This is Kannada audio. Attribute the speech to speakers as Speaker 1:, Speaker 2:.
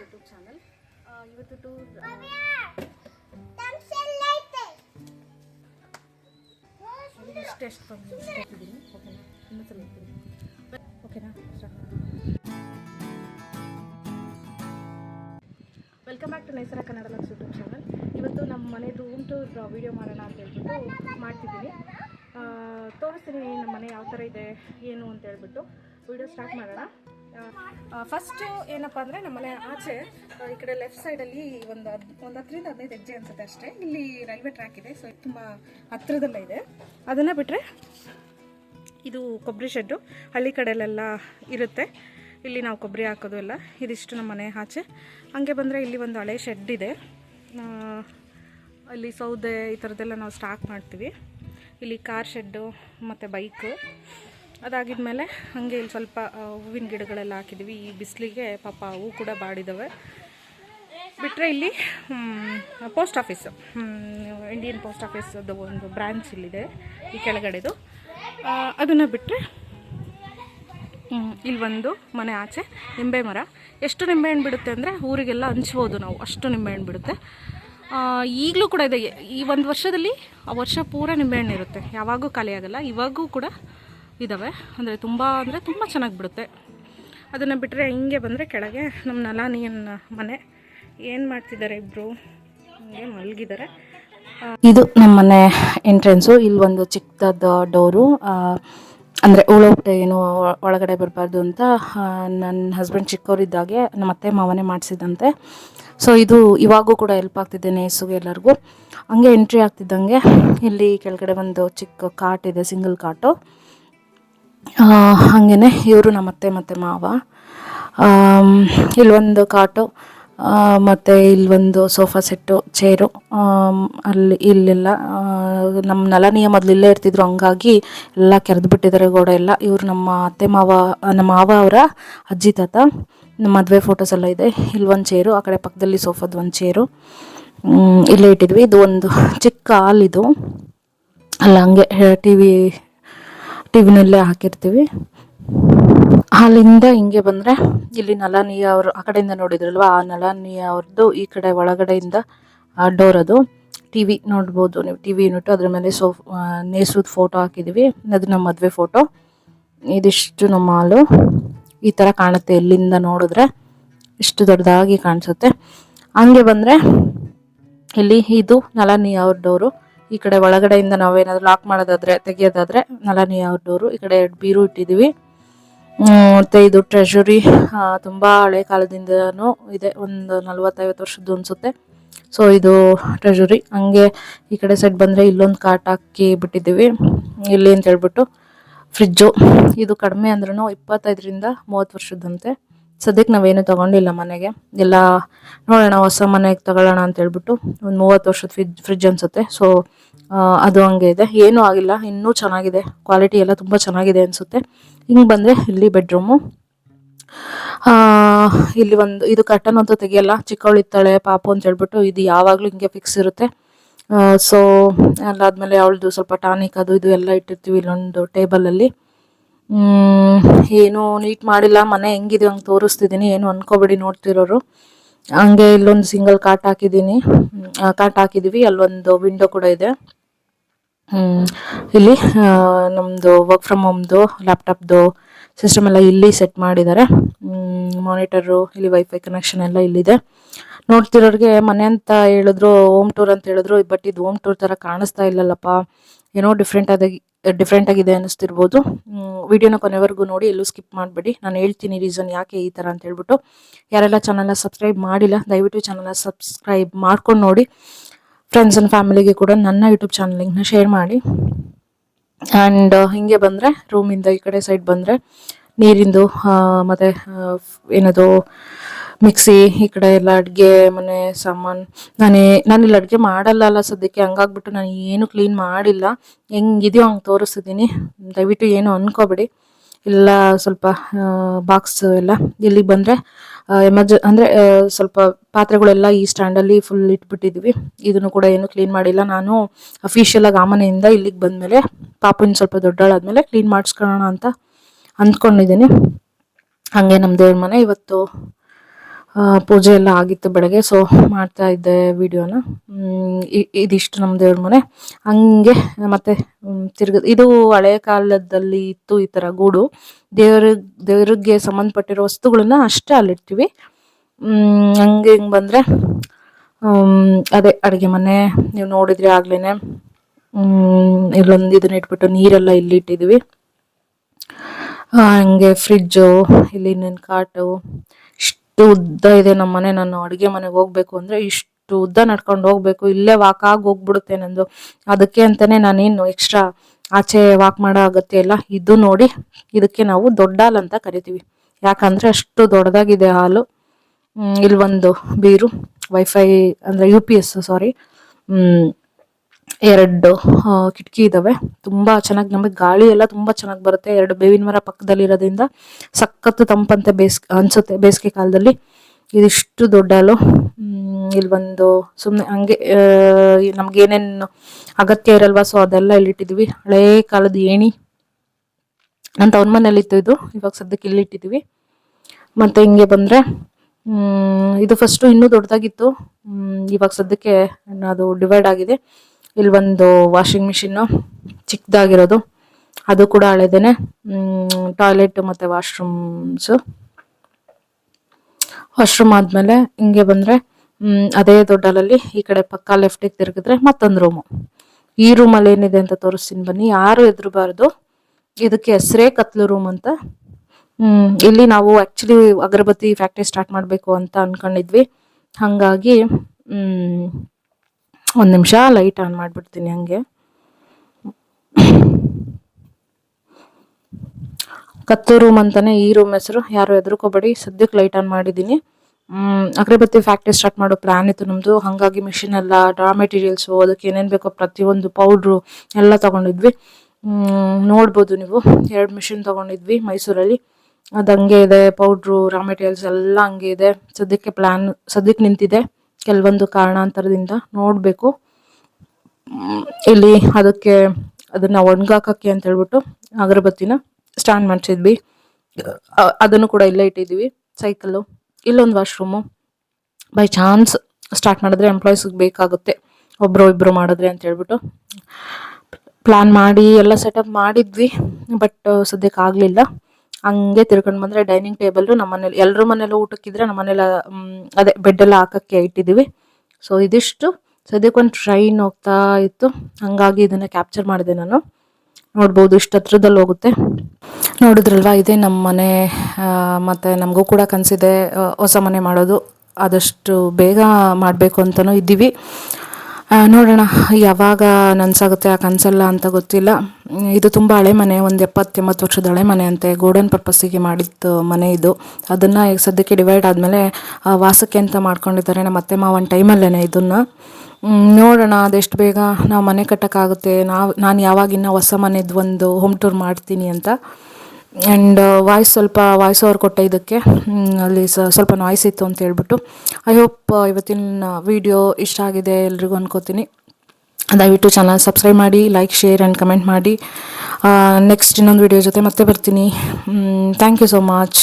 Speaker 1: ಯೂಟ್ಯೂಬ್ ಚಾನಲ್ ಇವತ್ತು ಟೂರ್ ಟೆಸ್ಟ್ ಬಂದಿದ್ದೀನಿ ಓಕೆನಾ ಇನ್ನೊಂದ್ಸಲ ಹೇಳ್ತೀನಿ. ಓಕೆನಾ ವೆಲ್ಕಮ್ ಬ್ಯಾಕ್ ಟು ನೈಸರ ಕನ್ನಡ ಲಕ್ಸ್ ಯೂಟ್ಯೂಬ್ ಚಾನಲ್ ಇವತ್ತು ನಮ್ಮ ಮನೆದು ಹೋಮ್ ಟೂರ್ ವಿಡಿಯೋ ಮಾಡೋಣ ಅಂತ ಹೇಳ್ಬಿಟ್ಟು ಮಾಡ್ತಿದ್ದೀನಿ. ಆ, ತೋರಿಸ್ತೀನಿ ನಮ್ಮ ಮನೆ ಯಾವ ಥರ ಇದೆ ಏನು ಅಂತ ಹೇಳ್ಬಿಟ್ಟು. ವಿಡಿಯೋ ಸ್ಟಾರ್ಟ್ ಮಾಡೋಣ. ಫಸ್ಟು ಏನಪ್ಪ ಅಂದರೆ ನಮ್ಮನೆ ಆಚೆ ಈ ಕಡೆ ಲೆಫ್ಟ್ ಸೈಡಲ್ಲಿ ಒಂದು ಒಂದು ಹತ್ತರಿಂದ ಹದಿನೈದು ಹೆಜ್ಜೆ ಅನ್ಸುತ್ತೆ ಅಷ್ಟೇ. ಇಲ್ಲಿ ರೈಲ್ವೆ ಟ್ರ್ಯಾಕ್ ಇದೆ ಸೊ ತುಂಬ ಹತ್ತಿರದಲ್ಲೇ ಇದೆ. ಅದನ್ನು ಬಿಟ್ಟರೆ ಇದು ಕೊಬ್ಬರಿ ಶೆಡ್ಡು. ಹಳ್ಳಿ ಕಡೆಯಲ್ಲೆಲ್ಲ ಇರುತ್ತೆ. ಇಲ್ಲಿ ನಾವು ಕೊಬ್ಬರಿ ಹಾಕೋದು ಎಲ್ಲ. ಇದಿಷ್ಟು ನಮ್ಮ ಮನೆ ಆಚೆ. ಹಂಗೆ ಬಂದರೆ ಇಲ್ಲಿ ಒಂದು ಹಳೆ ಶೆಡ್ ಇದೆ. ಅಲ್ಲಿ ಸೌದೆ ಈ ಥರದ್ದೆಲ್ಲ ನಾವು ಸ್ಟಾಕ್ ಮಾಡ್ತೀವಿ. ಇಲ್ಲಿ ಕಾರ್ ಶೆಡ್ಡು ಮತ್ತು ಬೈಕು ಅದಾಗಿದ್ಮೇಲೆ ಹಾಗೆ ಇಲ್ಲಿ ಸ್ವಲ್ಪ ಹೂವಿನ ಗಿಡಗಳೆಲ್ಲ ಹಾಕಿದ್ವಿ. ಈ ಬಿಸಿಲಿಗೆ ಪಾಪ ಹೂ ಕೂಡ ಬಾಡಿದ್ದಾವೆ ಬಿಟ್ಟರೆ ಇಲ್ಲಿ ಪೋಸ್ಟ್ ಆಫೀಸ್ ಇಂಡಿಯನ್ ಪೋಸ್ಟ್ ಆಫೀಸದ್ದು ಒಂದು ಬ್ರ್ಯಾಂಚ್ ಇಲ್ಲಿದೆ, ಈ ಕೆಳಗಡೆದು. ಅದನ್ನು ಬಿಟ್ಟರೆ ಇಲ್ಲಿ ಒಂದು ಮನೆ ಆಚೆ ನಿಂಬೆ ಮರ. ಎಷ್ಟು ನಿಂಬೆಹಣ್ಣು ಬಿಡುತ್ತೆ ಅಂದರೆ ಊರಿಗೆಲ್ಲ ಹಂಚ್ಬೋದು ನಾವು, ಅಷ್ಟು ನಿಂಬೆಹಣ್ಣು ಬಿಡುತ್ತೆ. ಈಗಲೂ ಕೂಡ ಇದೆ. ಈ ಒಂದು ವರ್ಷದಲ್ಲಿ, ಆ ವರ್ಷ ಪೂರ ನಿಂಬೆಹಣ್ಣು ಇರುತ್ತೆ. ಯಾವಾಗೂ ಖಾಲಿಯಾಗಲ್ಲ ಇವಾಗೂ ಕೂಡ ಇದ್ದಾವೆ ಅಂದರೆ ತುಂಬ ಅಂದರೆ ತುಂಬ ಚೆನ್ನಾಗಿ ಬಿಡುತ್ತೆ. ಅದನ್ನು ಬಿಟ್ಟರೆ ಹಿಂಗೆ ಬಂದರೆ ಕೆಳಗೆ ನಮ್ಮ ನಲಾನಿಯನ್ ಮನೆ. ಏನು ಮಾಡ್ತಿದ್ದಾರೆ ಇಬ್ಬರು ಹಿಂಗೆ ಮಲಗಿದ್ದಾರೆ.
Speaker 2: ಇದು ನಮ್ಮ ಮನೆ ಎಂಟ್ರೆನ್ಸು. ಇಲ್ಲಿ ಒಂದು ಚಿಕ್ಕದಾದ ಡೋರು. ಅಂದರೆ ಉಳೋಗ್ಬಿಟ್ಟು ಏನು ಒಳಗಡೆ ಬರಬಾರ್ದು ಅಂತ. ನನ್ನ ಹಸ್ಬೆಂಡ್ ಚಿಕ್ಕವರಿದ್ದಾಗೆ ನಮ್ಮ ಅತ್ತೆ ಮಾವನೇ ಮಾಡಿಸಿದಂತೆ. ಸೊ ಇದು ಇವಾಗೂ ಕೂಡ ಹೆಲ್ಪ್ ಆಗ್ತಿದೆ ನೇಸುಗೆ ಎಲ್ಲರಿಗೂ. ಹಂಗೆ ಎಂಟ್ರಿ ಆಗ್ತಿದ್ದಂಗೆ ಇಲ್ಲಿ ಕೆಳಗಡೆ ಒಂದು ಚಿಕ್ಕ ಕಾಟ್ ಇದೆ ಸಿಂಗಲ್ ಕಾಟು ಹಾಗೆಯೇ ಇವರು ನಮ್ಮ ಅತ್ತೆ ಮತ್ತು ಮಾವ. ಇಲ್ಲೊಂದು ಕಾಟು ಮತ್ತು ಇಲ್ಲೊಂದು ಸೋಫಾ ಸೆಟ್ಟು, ಚೇರು ಅಲ್ಲಿ ಇಲ್ಲೆಲ್ಲ ನಮ್ಮ ನಲನಿಯ ಮೊದಲು ಇಲ್ಲೇ ಇರ್ತಿದ್ರು, ಹಂಗಾಗಿ ಎಲ್ಲ ಕೆರೆದು ಬಿಟ್ಟಿದ್ದಾರೆ ಗೋಡೆ ಎಲ್ಲ. ಇವರು ನಮ್ಮ ಅತ್ತೆ ಮಾವ, ನಮ್ಮ ಮಾವ ಅವರ ಅಜ್ಜಿ ತಾತ, ನಮ್ಮ ಮದುವೆ ಫೋಟೋಸ್ ಎಲ್ಲ ಇದೆ. ಇಲ್ಲೊಂದು ಚೇರು, ಆ ಕಡೆ ಪಕ್ಕದಲ್ಲಿ ಸೋಫಾದ ಒಂದು ಚೇರು. ಇಲ್ಲೇ ಇಟ್ಟಿದ್ವಿ. ಇದು ಒಂದು ಚಿಕ್ಕ ಹಾಲ್ ಇದು. ಅಲ್ಲ, ಹಂಗೆ ಟಿ ವಿ ಟಿ ವಿನಲ್ಲೇ ಹಾಕಿರ್ತೀವಿ. ಅಲ್ಲಿಂದ ಹಿಂಗೆ ಬಂದರೆ ಇಲ್ಲಿ ನಲಾನಿಯ ಅವರು ಆ ಕಡೆಯಿಂದ ನೋಡಿದ್ರಲ್ವ? ಆ ನಲಾನಿಯ ಅವ್ರದ್ದು ಈ ಕಡೆ ಒಳಗಡೆಯಿಂದ ಡೋರ್ ಅದು. ಟಿ ವಿ ನೋಡ್ಬೋದು ನೀವು ಟಿ ವಿ ಯೂನಿಟು ಅದ್ರ ಮೇಲೆ ಸೋಫ್ ನೇಸೂದ್ ಫೋಟೋ ಹಾಕಿದ್ದೀವಿ ಅದು ನಮ್ಮ ಮದುವೆ ಫೋಟೋ ಇದಿಷ್ಟು ನಮ್ಮ ಹಾಲು. ಈ ಥರ ಕಾಣುತ್ತೆ ಎಲ್ಲಿಂದ ನೋಡಿದ್ರೆ. ಇಷ್ಟು ದೊಡ್ಡದಾಗಿ ಕಾಣಿಸುತ್ತೆ. ಹಂಗೆ ಬಂದರೆ ಇಲ್ಲಿ ಇದು ನಲಾನಿ ಅವ್ರ ಡೋರು. ಈ ಕಡೆ ಒಳಗಡೆಯಿಂದ ನಾವೇನಾದರೂ ಲಾಕ್ ಮಾಡೋದಾದ್ರೆ, ತೆಗಿಯೋದಾದ್ರೆ ನಲನಿ ಅವ್ರ ಡೋರು ಈ ಕಡೆ ಎರಡು ಬೀರು ಇಟ್ಟಿದ್ದೀವಿ ಮತ್ತು ಇದು ಟ್ರೆಷರಿ ತುಂಬ ಹಳೆ ಕಾಲದಿಂದನೂ ಇದೆ. ಒಂದು ನಲ್ವತ್ತೈವತ್ತು ವರ್ಷದ್ದು ಅನಿಸುತ್ತೆ. ಸೊ ಇದು ಟ್ರೆಷರಿ ಹಂಗೆ ಈ ಕಡೆ ಸೈಡ್ ಬಂದರೆ ಇಲ್ಲೊಂದು ಕಾಟ್ ಹಾಕಿ ಬಿಟ್ಟಿದ್ದೀವಿ. ಇಲ್ಲಿ ಅಂತ ಹೇಳ್ಬಿಟ್ಟು ಫ್ರಿಜ್ಜು ಇದು ಕಡಿಮೆ ಅಂದ್ರೂ ಇಪ್ಪತ್ತೈದರಿಂದ ಮೂವತ್ತು ವರ್ಷದಂತೆ ಸದ್ಯಕ್ಕೆ ನಾವೇನು ತಗೊಂಡಿಲ್ಲ ಮನೆಗೆ. ಎಲ್ಲ ನೋಡೋಣ, ಹೊಸ ಮನೆಗೆ ತಗೊಳ್ಳೋಣ ಅಂತ ಹೇಳ್ಬಿಟ್ಟು ಒಂದು ಮೂವತ್ತು ವರ್ಷದ ಫ್ರಿಜ್ ಫ್ರಿಜ್ ಅನಿಸುತ್ತೆ. ಸೊ ಅದು ಹಂಗೆ ಇದೆ. ಏನೂ ಆಗಿಲ್ಲ. ಇನ್ನೂ ಚೆನ್ನಾಗಿದೆ. ಕ್ವಾಲಿಟಿ ಎಲ್ಲ ತುಂಬ ಚೆನ್ನಾಗಿದೆ ಅನಿಸುತ್ತೆ. ಹಿಂಗೆ ಬಂದರೆ ಇಲ್ಲಿ ಬೆಡ್ರೂಮು ಇಲ್ಲಿ ಒಂದು, ಇದು ಕರ್ಟನ್ ಅಂತೂ ತೆಗಿಯಲ್ಲ ಚಿಕ್ಕವಳಿತ್ತಾಳೆ ಪಾಪು ಅಂತ ಹೇಳ್ಬಿಟ್ಟು ಇದು ಯಾವಾಗಲೂ ಹಿಂಗೆ ಫಿಕ್ಸ್ ಇರುತ್ತೆ. ಸೊ ಅಲ್ಲಾದ್ಮೇಲೆ ಅವಳದು ಸ್ವಲ್ಪ ಟಾನಿಕ್ ಅದು ಇದು ಎಲ್ಲ ಇಟ್ಟಿರ್ತೀವಿ ಇಲ್ಲೊಂದು ಟೇಬಲಲ್ಲಿ ಏನು ನೀಟ್ ಮಾಡಿಲ್ಲ, ಮನೆ ಹೆಂಗಿದೆ ಹಂಗೆ ತೋರಿಸ್ತಿದ್ದೀನಿ ಏನು ಅನ್ಕೋಬೇಡಿ ನೋಡ್ತಿರೋರು. ಹಂಗೆ ಇಲ್ಲೊಂದು ಸಿಂಗಲ್ ಕಾಟ್ ಹಾಕಿದ್ದೀನಿ. ಕಾಟ್ ಹಾಕಿದ್ದೀವಿ ಅಲ್ಲೊಂದು ವಿಂಡೋ ಕೂಡ ಇದೆ. ಇಲ್ಲಿ ನಮ್ಮದು ವರ್ಕ್ ಫ್ರಮ್ ಹೋಮ್ದು ಲ್ಯಾಪ್ಟಾಪ್ದು ಸಿಸ್ಟಮ್ ಎಲ್ಲ ಇಲ್ಲಿ ಸೆಟ್ ಮಾಡಿದ್ದಾರೆ. ಮಾನಿಟರು ಇಲ್ಲಿ ವೈಫೈ ಕನೆಕ್ಷನ್ ಎಲ್ಲ ಇಲ್ಲಿದೆ. ನೋಡ್ತಿರೋರಿಗೆ ಮನೆ ಅಂತ ಹೇಳಿದ್ರು ಹೋಮ್ ಟೂರ್ ಅಂತ ಹೇಳಿದ್ರು ಬಟ್ ಇದು ಹೋಮ್ ಟೂರ್ ಥರ ಕಾಣಿಸ್ತಾ ಇಲ್ಲಲ್ಲಪ್ಪ. ಏನೋ ಡಿಫ್ರೆಂಟ್ ಆದಾಗಿ ಡಿಫ್ರೆಂಟ್ ಆಗಿದೆ ಅನ್ನಿಸ್ತಿರ್ಬೋದು. ವಿಡಿಯೋನ ಕೊನೆವರೆಗೂ ನೋಡಿ, ಎಲ್ಲೂ ಸ್ಕಿಪ್ ಮಾಡಬೇಡಿ. ನಾನು ಹೇಳ್ತೀನಿ ರೀಸನ್ ಯಾಕೆ ಈ ಥರ ಅಂತ ಹೇಳ್ಬಿಟ್ಟು. ಯಾರೆಲ್ಲ ಚಾನಲ್ನ ಸಬ್ಸ್ಕ್ರೈಬ್ ಮಾಡಿಲ್ಲ, ದಯವಿಟ್ಟು ಚಾನಲ್ನ ಸಬ್ಸ್ಕ್ರೈಬ್ ಮಾಡ್ಕೊಂಡು ನೋಡಿ. ಫ್ರೆಂಡ್ಸ್ ಆ್ಯಂಡ್ ಫ್ಯಾಮಿಲಿಗೆ ಕೂಡ ನನ್ನ ಯೂಟ್ಯೂಬ್ ಚಾನಲ್ ಲಿಂಕ್ನ ಶೇರ್ ಮಾಡಿ. ಆ್ಯಂಡ್ ಹೀಗೆ ಬಂದರೆ ರೂಮಿಂದ ಈ ಕಡೆ ಸೈಡ್ ಬಂದರೆ, ನೀರಿಂದು ಮತ್ತು ಏನದು ಮಿಕ್ಸಿ ಈ ಕಡೆ ಎಲ್ಲ ಅಡುಗೆ, ಮನೆ ಸಾಮಾನು. ನಾನೇ ನಾನು ಇಲ್ಲಿ ಅಡುಗೆ ಮಾಡಲ್ಲ ಅಲ್ಲ ಸದ್ಯಕ್ಕೆ, ಹಂಗಾಗ್ಬಿಟ್ಟು ನಾನು ಏನು ಕ್ಲೀನ್ ಮಾಡಿಲ್ಲ. ಹೆಂಗಿದೆಯೋ ಹಂಗೆ ತೋರಿಸ್ತಿದ್ದೀನಿ ದಯವಿಟ್ಟು ಏನು ಅನ್ಕೋಬೇಡಿ. ಎಲ್ಲ ಸ್ವಲ್ಪ ಬಾಕ್ಸ್ ಎಲ್ಲ ಇಲ್ಲಿಗೆ ಬಂದರೆ ಎಮರ್ಜ ಅಂದರೆ ಸ್ವಲ್ಪ ಪಾತ್ರೆಗಳೆಲ್ಲ ಈ ಸ್ಟ್ಯಾಂಡಲ್ಲಿ ಫುಲ್ ಇಟ್ಬಿಟ್ಟಿದ್ವಿ. ಇದನ್ನು ಕೂಡ ಏನು ಕ್ಲೀನ್ ಮಾಡಿಲ್ಲ. ನಾನು ಅಫಿಷಿಯಲಾಗಿ ಆ ಮನೆಯಿಂದ ಇಲ್ಲಿಗೆ ಬಂದಮೇಲೆ, ಪಾಪುನ ಸ್ವಲ್ಪ ದೊಡ್ಡಳಾದ್ಮೇಲೆ ಕ್ಲೀನ್ ಮಾಡಿಸ್ಕೊಳ್ಳೋಣ ಅಂತ ಅಂದ್ಕೊಂಡಿದ್ದೀನಿ ಹಾಗೆ ನಮ್ಮ ದೇವ್ರ ಮನೆ ಇವತ್ತು ಪೂಜೆ ಎಲ್ಲ ಆಗಿತ್ತು ಬೆಳಗ್ಗೆ ಸೊ ಮಾಡ್ತಾ ಇದ್ದೆ ವಿಡಿಯೋನ ಇದಿಷ್ಟು ನಮ್ಮ ದೇವ್ರ ಮನೆ. ಹಂಗೆ ಮತ್ತೆ ತಿರ್ಗ, ಇದು ಹಳೆಯ ಕಾಲದಲ್ಲಿ ಇತ್ತು ಈ ಥರ ಗೂಡು. ದೇವ್ರ, ದೇವ್ರಿಗೆ ಸಂಬಂಧಪಟ್ಟಿರೋ ವಸ್ತುಗಳನ್ನ ಅಷ್ಟೇ ಅಲ್ಲಿಡ್ತೀವಿ. ಹಂಗೆ ಹಿಂಗೆ ಬಂದರೆ ಅದೇ ಅಡುಗೆ ಮನೆ, ನೀವು ನೋಡಿದ್ರೆ ಆಗ್ಲೇ ಇಲ್ಲೊಂದು ಇದನ್ನ ಇಟ್ಬಿಟ್ಟು ನೀರೆಲ್ಲ ಇಲ್ಲಿ ಇಟ್ಟಿದ್ವಿ. ಹಂಗೆ ಫ್ರಿಜ್ಜು ಇಲ್ಲಿ ಕಾಟು ಇಷ್ಟು ಉದ್ದ ಇದೆ ನಮ್ಮ ಮನೆ, ನಾನು ಅಡುಗೆ ಮನೆಗೆ ಹೋಗ್ಬೇಕು ಅಂದರೆ ಇಷ್ಟು ಉದ್ದ ನಡ್ಕೊಂಡು ಹೋಗ್ಬೇಕು. ಇಲ್ಲೇ ವಾಕ್ ಆಗಿ ಹೋಗ್ಬಿಡುತ್ತೆ ನಂದು. ಅದಕ್ಕೆ ಅಂತಾನೆ ನಾನೇನು ಎಕ್ಸ್ಟ್ರಾ ಆಚೆ ವಾಕ್ ಮಾಡೋ ಅಗತ್ಯ ಇಲ್ಲ. ಇದು ನೋಡಿ, ಇದಕ್ಕೆ ನಾವು ದೊಡ್ಡ ಹಾಲು ಅಂತ ಕರಿತೀವಿ. ಯಾಕಂದರೆ ಅಷ್ಟು ದೊಡ್ಡದಾಗಿದೆ ಹಾಲು. ಇಲ್ಲಿ ಒಂದು ಬೀರು ವೈಫೈ ಅಂದರೆ ಯು ಪಿ ಎಸ್ ಸಾರಿ ಎರಡು ಕಿಟಕಿ ಇದ್ದಾವೆ ತುಂಬ ಚೆನ್ನಾಗಿ ನಮಗೆ ಗಾಳಿ ಎಲ್ಲ ತುಂಬ ಚೆನ್ನಾಗಿ ಬರುತ್ತೆ. ಎರಡು ಬೇವಿನ ಮರ ಪಕ್ಕದಲ್ಲಿ ಇರೋದ್ರಿಂದ ಸಖತ್ತು ತಂಪಂತೆ ಬೇಸ್ ಅನಿಸುತ್ತೆ ಬೇಸಿಗೆ ಕಾಲದಲ್ಲಿ. ಇದಿಷ್ಟು ದೊಡ್ಡ ಮ್, ಇಲ್ಲಿ ಒಂದು ಸುಮ್ಮನೆ ಹಂಗೆ ನಮ್ಗೆ ಏನೇನು ಅಗತ್ಯ ಇರಲ್ವಾ ಸೊ ಅದೆಲ್ಲ ಇಟ್ಟಿದೀವಿ. ಹಳೇ ಕಾಲದ ಏಣಿ. ನನ್ನ ತವ್ರ ಮನೇಲಿತ್ತು ಇದು. ಇವಾಗ ಸದ್ಯಕ್ಕೆ ಇಲ್ಲಿ ಇಟ್ಟಿದ್ದೀವಿ ಮತ್ತು ಹಿಂಗೆ ಬಂದರೆ ಇದು ಫಸ್ಟು ಇನ್ನೂ ದೊಡ್ಡದಾಗಿತ್ತು. ಇವಾಗ ಸದ್ಯಕ್ಕೆ ಅದು ಡಿವೈಡ್ ಆಗಿದೆ. ಇಲ್ಲಿ ಒಂದು ವಾಷಿಂಗ್ ಮಿಷಿನ್ನು ಚಿಕ್ಕದಾಗಿರೋದು. ಅದು ಕೂಡ ಹಳೆದೇನೆ. ಟಾಯ್ಲೆಟ್ ಮತ್ತು ವಾಶ್ರೂಮ್ಸು ವಾಶ್ರೂಮ್ ಆದಮೇಲೆ ಹಿಂಗೆ ಬಂದರೆ ಅದೇ ದೊಡ್ಡಲಲ್ಲಿ ಈ ಕಡೆ ಪಕ್ಕ ಲೆಫ್ಟಿಗೆ ತಿರುಗಿದ್ರೆ ಮತ್ತೊಂದು ರೂಮು ಈ ರೂಮಲ್ಲಿ ಏನಿದೆ ಅಂತ ತೋರಿಸ್ತೀನಿ ಬನ್ನಿ. ಯಾರು ಎದುರಬಾರ್ದು, ಇದಕ್ಕೆ ಹೆಸರೇ ಕತ್ಲು ರೂಮ್ ಅಂತ. ಇಲ್ಲಿ ನಾವು ಆ್ಯಕ್ಚುಲಿ ಅಗರಬತ್ತಿ ಫ್ಯಾಕ್ಟ್ರಿ ಸ್ಟಾರ್ಟ್ ಮಾಡಬೇಕು ಅಂತ ಅನ್ಕೊಂಡಿದ್ವಿ. ಹಾಗಾಗಿ ಒಂದು ನಿಮಿಷ ಲೈಟ್ ಆನ್ ಮಾಡಿಬಿಡ್ತೀನಿ ಹಂಗೆ. ಕತ್ತು ರೂಮ್ ಅಂತಾನೆ ಈ ರೂಮ್ ಹೆಸರು. ಯಾರು ಹೆದರ್ಕೋಬೇಡಿ, ಸದ್ಯಕ್ಕೆ ಲೈಟ್ ಆನ್ ಮಾಡಿದ್ದೀನಿ. ಅಗರಬತ್ತಿ ಫ್ಯಾಕ್ಟ್ರಿ ಸ್ಟಾರ್ಟ್ ಮಾಡೋ ಪ್ಲ್ಯಾನ್ ಇತ್ತು ನಮ್ಮದು ಹಾಗಾಗಿ ಮಿಷಿನ್ ಎಲ್ಲ ಡ್ರಾ ಮೆಟೀರಿಯಲ್ಸು ಅದಕ್ಕೆ ಏನೇನು ಬೇಕೋ ಪ್ರತಿಯೊಂದು ಪೌಡ್ರು ಎಲ್ಲ ತಗೊಂಡಿದ್ವಿ. ನೋಡ್ಬೋದು ನೀವು. ಎರಡು ಮಿಷಿನ್ ತಗೊಂಡಿದ್ವಿ ಮೈಸೂರಲ್ಲಿ. ಅದು ಹಂಗೆ ಇದೆ ಪೌಡ್ರು ರಾ ಮೆಟೀರಿಯಲ್ಸ್ ಎಲ್ಲ ಹಂಗೆ ಇದೆ. ಸದ್ಯಕ್ಕೆ ಪ್ಲ್ಯಾನ್ ಸದ್ಯಕ್ಕೆ ನಿಂತಿದೆ. ಕೆಲವೊಂದು ಕಾರಣಾಂತರದಿಂದ ನೋಡಬೇಕು. ಇಲ್ಲಿ ಅದಕ್ಕೆ ಅದನ್ನ ಒಣಗಾಕಕ್ಕೆ ಅಂತ ಹೇಳ್ಬಿಟ್ಟು ಅಗರಬತ್ತಿನ ಸ್ಟ್ಯಾಂಡ್ ಮಾಡಿಸಿದ್ವಿ. ಅದನ್ನು ಕೂಡ ಇಲ್ಲೇ ಇಟ್ಟಿದ್ವಿ ಸೈಕಲ್ಲು ಇಲ್ಲೊಂದು ವಾಶ್ರೂಮು ಬೈ ಚಾನ್ಸ್ ಸ್ಟಾರ್ಟ್ ಮಾಡಿದ್ರೆ ಎಂಪ್ಲಾಯೀಸ್ಗೆ ಬೇಕಾಗುತ್ತೆ ಒಬ್ಬರು ಇಬ್ಬರು ಮಾಡಿದ್ರೆ ಅಂತ ಹೇಳ್ಬಿಟ್ಟು. ಪ್ಲ್ಯಾನ್ ಮಾಡಿ ಎಲ್ಲ ಸೆಟಪ್ ಮಾಡಿದ್ವಿ ಬಟ್ ಸದ್ಯಕ್ಕೆ ಆಗಲಿಲ್ಲ. ಹಂಗೆ ತಿರ್ಕೊಂಡು ಬಂದರೆ ಡೈನಿಂಗ್ ಟೇಬಲ್ಲು ನಮ್ಮ ಮನೇಲಿ ಎಲ್ಲರ ಮನೇಲೂ ಊಟಕ್ಕಿದ್ರೆ ನಮ್ಮ ಮನೇಲಿ ಅದೇ ಬೆಡ್ ಹಾಕೋಕ್ಕೆ ಇಟ್ಟಿದ್ದೀವಿ ಸೊ ಇದಿಷ್ಟು. ಸೊ ಒಂದು ಟ್ರೈನ್ ಹೋಗ್ತಾ ಇತ್ತು. ಹಂಗಾಗಿ ಇದನ್ನ ಕ್ಯಾಪ್ಚರ್ ಮಾಡಿದೆ ನಾನು. ನೋಡ್ಬೋದು ಇಷ್ಟು ಹತ್ರದಲ್ಲಿ ಹೋಗುತ್ತೆ. ನೋಡಿದ್ರಲ್ವಾ, ಇದೇ ನಮ್ಮ ಮನೆ ಮತ್ತು ನಮಗೂ ಕೂಡ ಕನಸಿದೆ ಹೊಸ ಮನೆ ಮಾಡೋದು. ಆದಷ್ಟು ಬೇಗ ಮಾಡಬೇಕು ಅಂತಲೂ ಇದ್ದೀವಿ. ನೋಡೋಣ, ಯಾವಾಗ ನನ್ಸಾಗುತ್ತೆ ಆ ಕನಸಲ್ಲ ಅಂತ ಗೊತ್ತಿಲ್ಲ. ಇದು ತುಂಬ ಹಳೆ ಮನೆ, ಒಂದು ಎಪ್ಪತ್ತೆಂಬತ್ತು ವರ್ಷದ ಹಳೆ ಮನೆ ಅಂತೆ. ಗೋಲ್ಡನ್ ಪರ್ಪಸ್ಸಿಗೆ ಮಾಡಿದ್ದು ಮನೆ ಇದು. ಅದನ್ನು ಈಗ ಸದ್ಯಕ್ಕೆ ಡಿವೈಡ್ ಆದಮೇಲೆ ವಾಸಕ್ಕೆ ಅಂತ ಮಾಡ್ಕೊಂಡಿದ್ದಾರೆ ನಮ್ಮ ಅತ್ತೆ ಮಾವನ ಟೈಮಲ್ಲೇ ಇದನ್ನು. ನೋಡೋಣ, ಅದೆಷ್ಟು ಬೇಗ ನಾವು ಮನೆ ಕಟ್ಟೋಕ್ಕಾಗುತ್ತೆ. ನಾವು, ನಾನು ಯಾವಾಗಿನ್ನ ಹೊಸ ಮನೆದು ಒಂದು ಹೋಮ್ ಟೂರ್ ಮಾಡ್ತೀನಿ ಅಂತ. ಆ್ಯಂಡ್ ವಾಯ್ಸ್ ಸ್ವಲ್ಪ ವಾಯ್ಸ್ ಓವರ್ ಕೊಟ್ಟೆ ಇದಕ್ಕೆ ಅಲ್ಲಿ ಸ್ವಲ್ಪ ನಾಯ್ಸ್ ಇತ್ತು ಅಂತ ಹೇಳ್ಬಿಟ್ಟು. ಐ ಹೋಪ್ ಇವತ್ತಿನ ವಿಡಿಯೋ ಇಷ್ಟ ಆಗಿದೆ ಎಲ್ರಿಗೂ ಅನ್ಕೋತೀನಿ. ದಯವಿಟ್ಟು ಚಾನಲ್ ಸಬ್ಸ್ಕ್ರೈಬ್ ಮಾಡಿ ಲೈಕ್ ಶೇರ್ ಆ್ಯಂಡ್ ಕಮೆಂಟ್ ಮಾಡಿ. ನೆಕ್ಸ್ಟ್ ಇನ್ನೊಂದು ವಿಡಿಯೋ ಜೊತೆ ಮತ್ತೆ ಬರ್ತೀನಿ. Thank you so much